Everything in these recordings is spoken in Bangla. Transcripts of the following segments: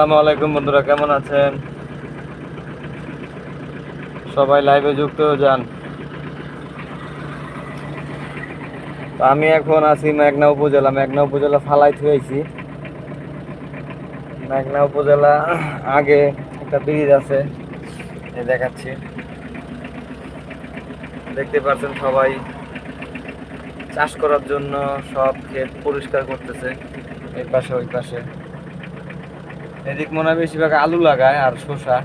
আসসালামু আলাইকুম বন্ধুরা, কেমন আছেন? সবাই লাইভে যুক্ত হয়ে যান। আমি এখন আছি মেঘনা উপজেলা মেঘনা উপজেলা ফালাই থুয়েছি। মেঘনা উপজেলা আগে একটা ব্রিজ আছে দেখাচ্ছি। দেখতে পাচ্ছেন সবাই চাষ করার জন্য সব ক্ষেত পরিষ্কার করতেছে, এই পাশে, ওই পাশে। এদিক মনে হয় বেশিরভাগ আলু লাগায় আর শসা।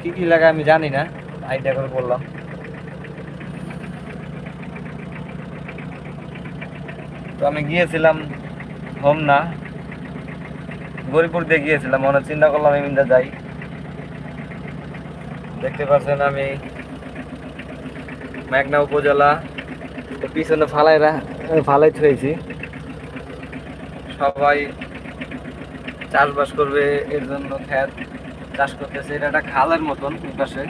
কি কি লাগায় আমি জানি না, আইডিয়া করে বললাম। তো আমি গিয়েছিলাম হোমনা। গরিপুর দিয়ে গিয়েছিলাম, মনে চিন্তা করলাম আমি যাই। দেখতে পাচ্ছেন আমি মেঘনা উপজেলা পিছনে ফালাইরা, ফালাই থুয়েছি। সবাই চাষবাস করবে এর জন্য খ্যাত চাষ করতেছে। এটা একটা খালের মতন পাশে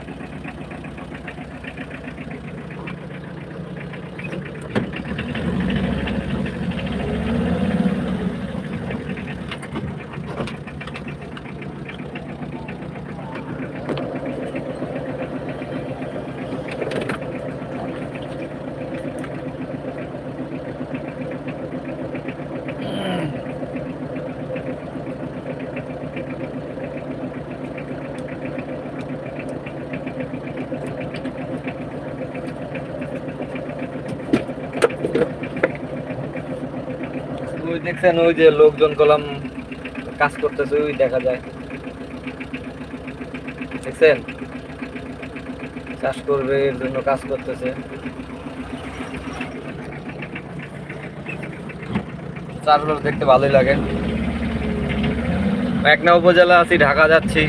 ওই দেখছেন ওই যে লোকজন কলাম কাজ করতেছে, ওই দেখা যায়। দেখছেন? চাষ করবে, এর জন্য কাজ করতেছে। চাষগুলো দেখতে ভালোই লাগে। মেঘনা উপজেলা আছি, ঢাকা যাচ্ছি।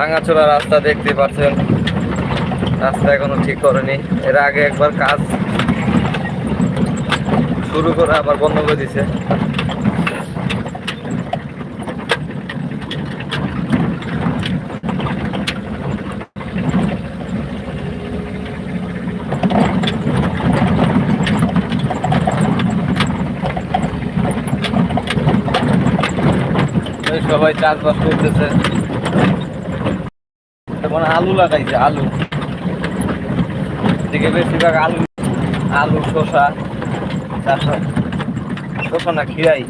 ভাঙাচোরা রাস্তা দেখতে পাচ্ছেন। রাস্তা এখনও ঠিক করেনি। এর আগে একবার কাজ শুরু করে আবার বন্ধ করে দিছে। সবাই চাষবাস করতেছে। মানে আলু লাগাইছে আলু। দিকে বেশিরভাগ আলু আলু শসা হয়। শসা না খিরাই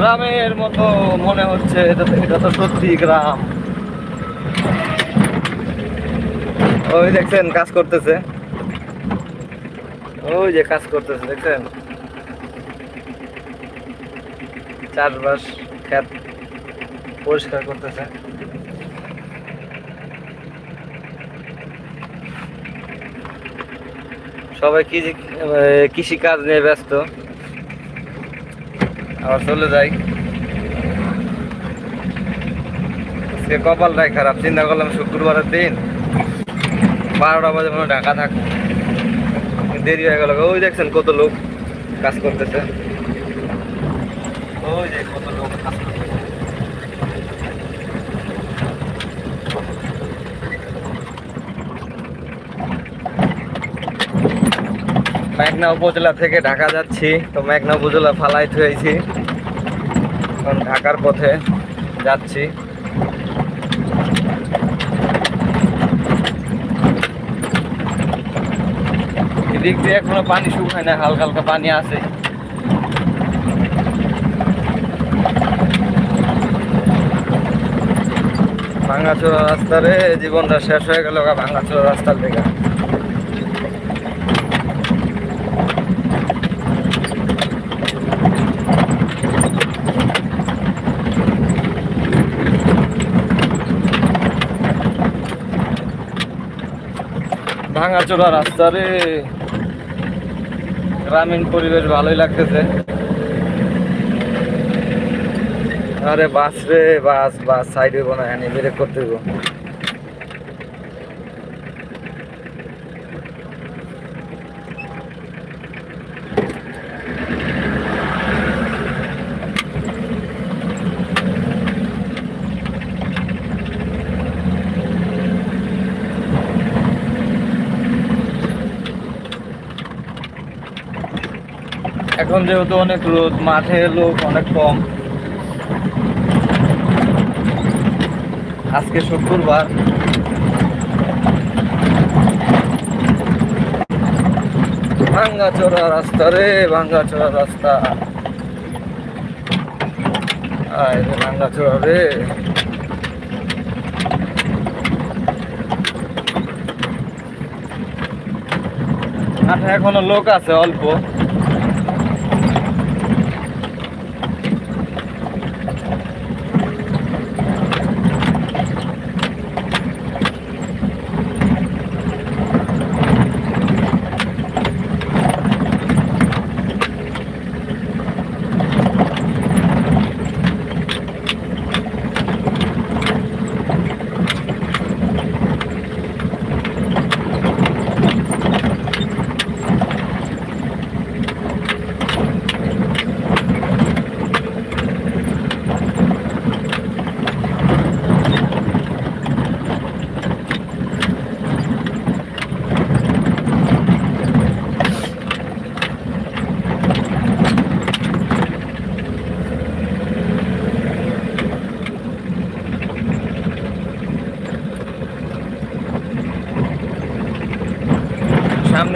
গ্রামের মতো মনে হচ্ছে, এটা এটা তো সত্যি গ্রাম। ওই দেখছেন, কাজ করতেছে। ওই যে কাজ করতেছে, দেখছেন? চাষবাস ক্ষেত পরিষ্কার করতেছে। সবাই কৃষি কৃষিকাজ নিয়ে ব্যস্ত। আবার চলে যাই। সে কপালটাই খারাপ, চিন্তা করলাম শুক্রবারের দিন বারোটা বাজে মনে ঢাকা থাকব। দেরি হয়ে গেল ওই দেখছেন কত লোক কাজ করতেছে। মেঘনা উপজেলা থেকে ঢাকা যাচ্ছি। তো মেঘনা উপজেলা ফালাই থুয়েছি। এখন ঢাকার পথে যাচ্ছি। এদিক দিয়ে এখনও পানি শুকায় না হালকা হালকা পানি আছে। ভাঙাচোরা রাস্তারে জীবনটা শেষ হয়ে গেল ভাঙাচোরা রাস্তার দিকে। ভাঙাচোরা রাস্তা রে। গ্রামীণ পরিবেশ ভালোই লাগতেছে। আরে বাস রে, বাস বাস সাইড হইব এনে ব্রেক করতে হইব। এখন যেহেতু অনেক রোদ, মাঠে লোক অনেক কম। আজকে শুক্রবার। ভাঙ্গা চোরা রাস্তা রে, ভাঙ্গা চোরা রাস্তা। ভাঙ্গা চোরা রে। মাঠে এখনও লোক আছে অল্প।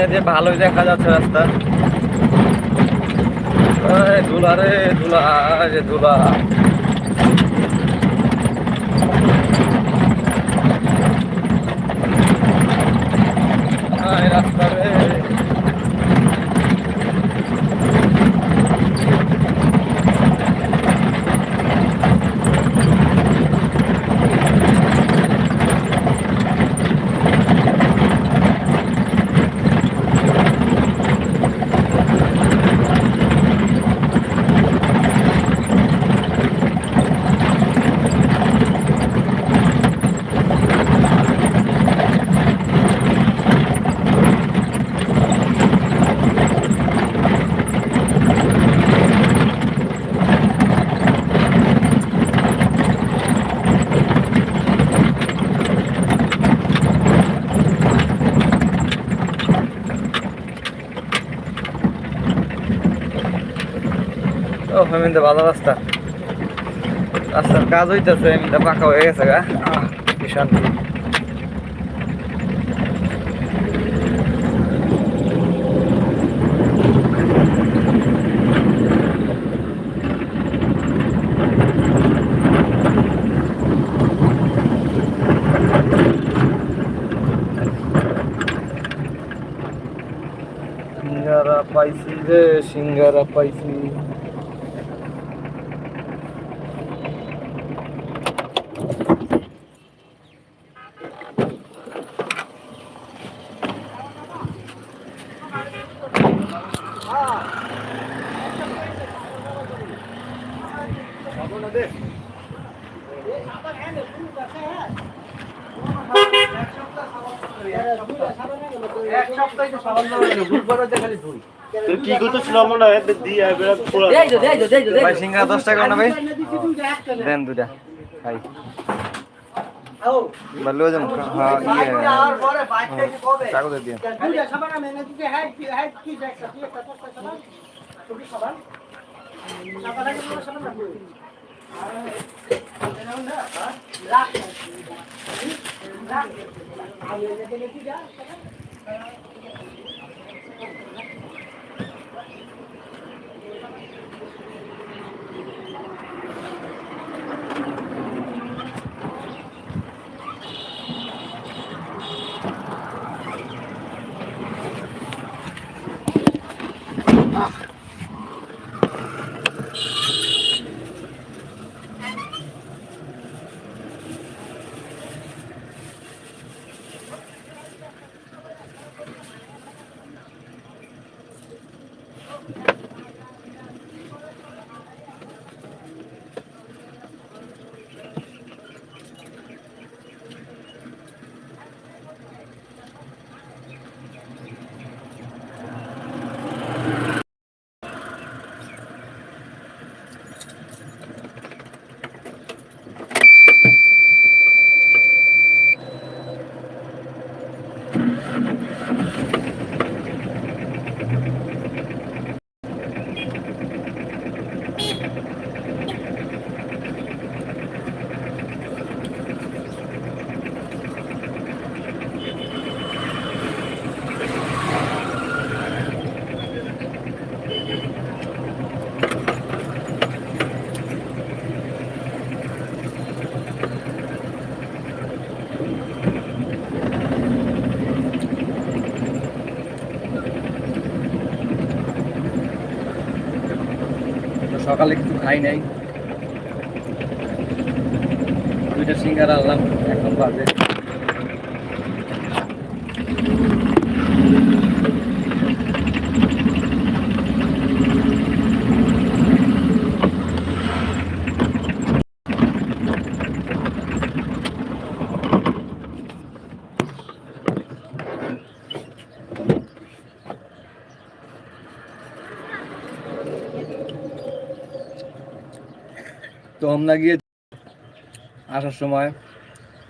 সামনে যে ভালোই দেখা যাচ্ছে রাস্তা। ধুলা রে ধুলা যে ধুলা। রাস্তা রে ও এমনিতে ভালো রাস্তা। রাস্তার কাজ হইতেছে এমনিতে পাকা হয়ে গেছে গা। শান্তি সিঙ্গারা পাইছি রে সিঙ্গারা কি করতেছিল মনে হয় দিয়ে ভাই সিঙ্গা দশ টাকা রাখ খাই নাই। দুইটা সিঙ্গারা আনলাম এখন বাজে তো আমরা গিয়ে আসার সময়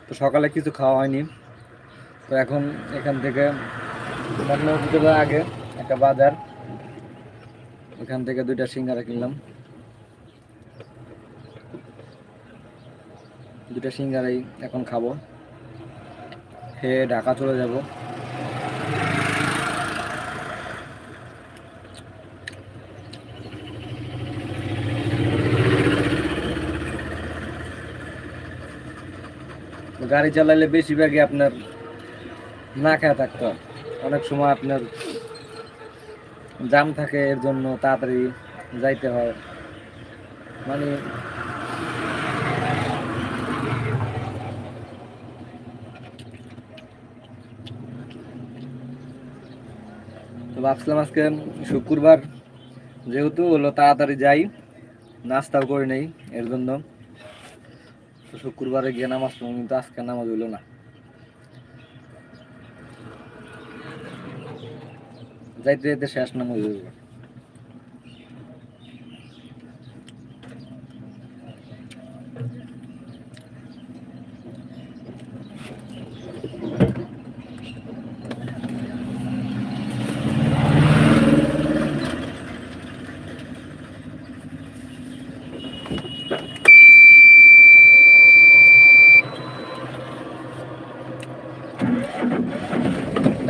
তো সকালে কিছু খাওয়া হয়নি। তো এখন এখান থেকে আগে একটা বাজার এখান থেকে দুইটা সিঙ্গারা কিনলাম। দুটা সিঙ্গারাই এখন খাব। খেয়ে ঢাকা চলে যাব। গাড়ি চালাইলে বেশিরভাগই আপনার না খেয়ে থাকতে অনেক সময় আপনার জাম থাকে, এর জন্য তাড়াতাড়ি যাইতে হয়। মানে তো ভাবছিলাম আজকে শুক্রবার, যেহেতু হলো তাড়াতাড়ি যাই, নাস্তাও করে নেই, এর জন্য। তো শুক্রবারে গিয়ে নামাজ পড়ব, কিন্তু আজকে নামাজ হইল না। যাইতে যাইতে শেষ নামাজ হইল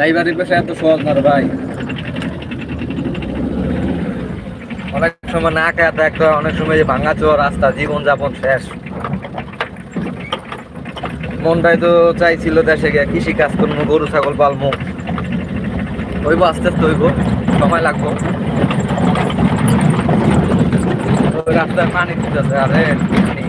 ড্রাইভারের পেশা এত সহজ না ভাই। অনেক সময় না খেয়ে থাকতে অনেক সময় যে ভাঙা চোর রাস্তা জীবন যাপন শেষ। মনটাই তো চাইছিল দেশে গিয়ে কৃষি কাজ করব, গরু, ছাগল পালবো। হইব, আস্তে আস্তে হইব, সময় লাগবো। রাস্তায় পানি দিতেছে, আরে পানি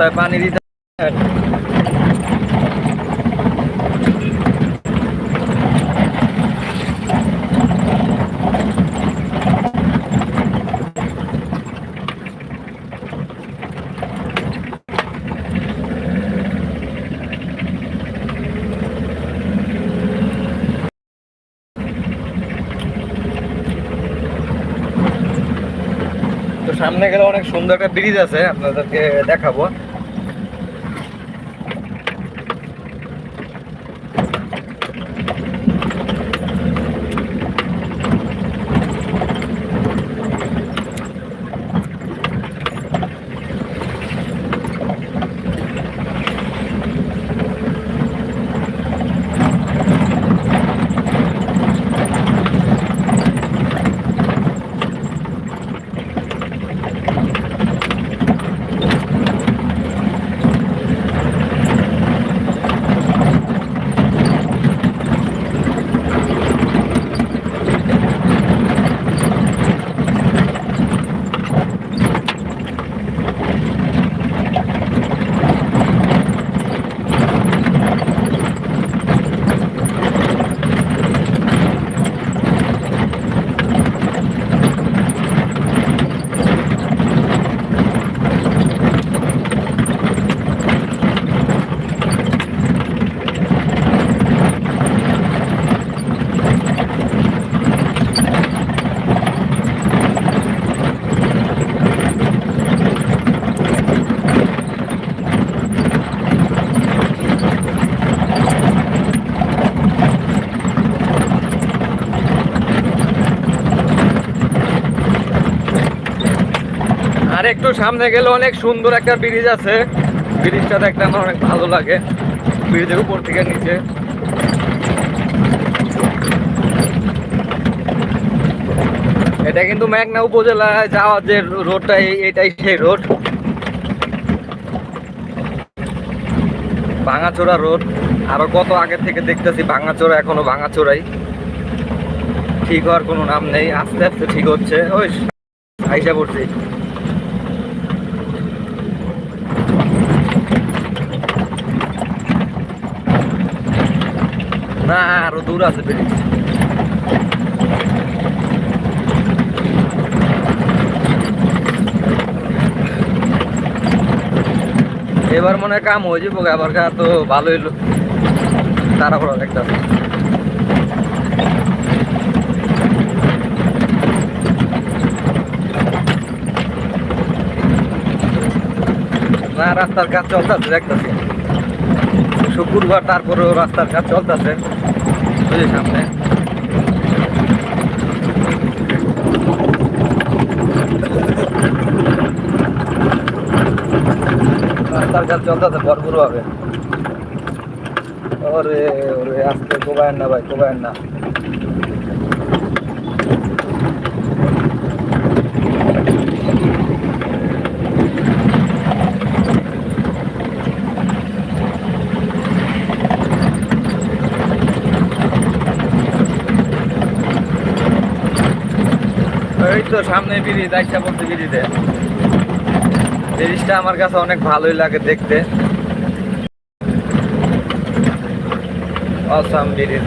রাস্তায় পানি দিতে সামনে গেলে অনেক সুন্দর একটা ব্রিজ আছে আপনাদেরকে দেখাবো। একটু সামনে গেলে অনেক সুন্দর একটা ব্রিজ আছে। ব্রিজটা দেখতে আমার অনেক ভালো লাগে। ব্রিজের উপর থেকে নিচে। এটা কিন্তু মেঘনা উপজেলায় যাওয়ার যে রোডটা এটাই সেই রোড। ভাঙাচোরা রোড। আরও কত আগে থেকে দেখতেছি, ভাঙাচোরা, এখনও ভাঙাচোরাই। ঠিক হওয়ার কোনো নাম নেই। আস্তে আস্তে ঠিক হচ্ছে। ওই, আইসা পড়ছি। না, আরও দূর আছে এবার মনে কাম হয়ে যাব আবার কা তো ভালো হইল তাড়াহুড়া একটা না, রাস্তার কাজ চলতেছে, দেখতেছি। শুক্রবার তারপরে রাস্তার ঘাট চলতেছে। সামনে। রাস্তার কাজ চলতেছে, ভরপুর হবে ওরে ওরে, আজকে কোবায়েন না ভাই, কোবায়েন না এই সামনে ব্রিজ আইসা বলতে ব্রিজে ব্রিজটা আমার কাছে অনেক ভালোই লাগে দেখতে। অসাম ব্রিজ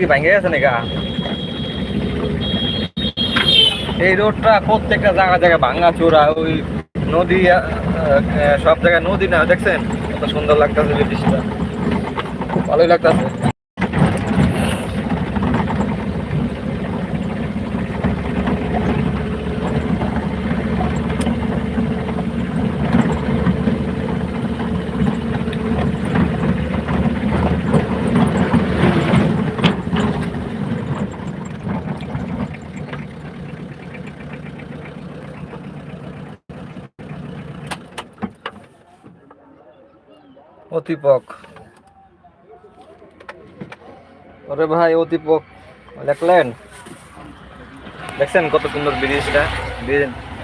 কি ভেঙে গেছে নাকি? এই রোডটা প্রত্যেকটা জায়গা জায়গায় ভাঙা চোরা ওই নদী সব জায়গায় নদী না, দেখছেন? কত সুন্দর লাগতেছে ব্রিজটা ভালোই লাগতেছে। অতিপক। ওরে ভাই অতিপক। দেখলেন? দেখছেন কত সুন্দর ব্রিজটা? ব্রিজ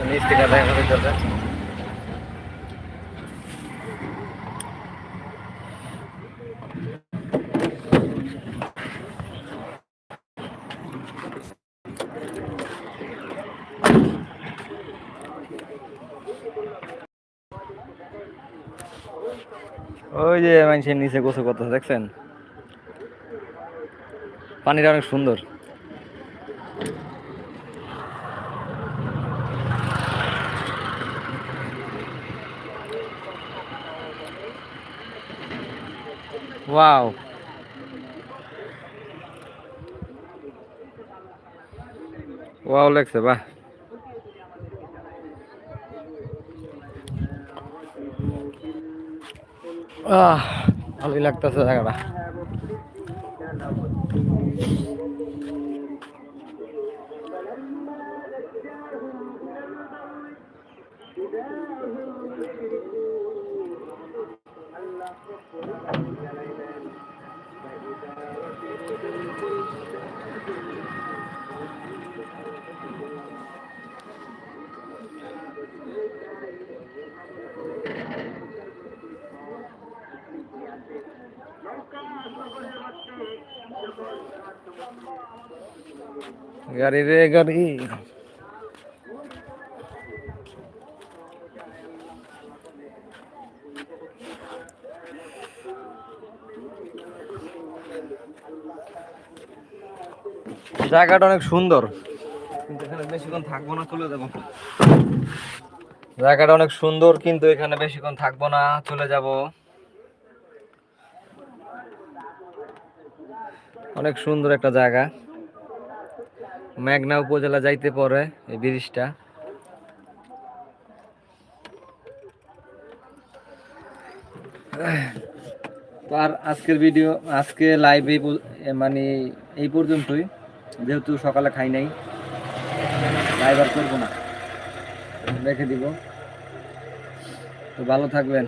নিচ থেকে দেখা যাচ্ছে। ওই যে মানুষের নিচে গোসল করতেছে দেখছেন? পানিটা অনেক সুন্দর। ওয়াও। ওয়াও লাগছে বাহ। ভালোই লাগতেছে জায়গাটা। গাড়ি রে, গাড়ি। জায়গাটা অনেক সুন্দর। কিন্তু এখানে বেশিক্ষণ থাকব না, চলে যাব। জায়গাটা অনেক সুন্দর, কিন্তু এখানে বেশিক্ষণ থাকব না, চলে যাব। অনেক সুন্দর একটা জায়গা। মেঘনা উপজেলা যাইতে পরে এই ব্রিজটা। আর আজকের ভিডিও, আজকে লাইভ এই মানে এই পর্যন্তই। যেহেতু সকালে খাই নাই লাইভ আর করব না। রেখে দিব। তো ভালো থাকবেন।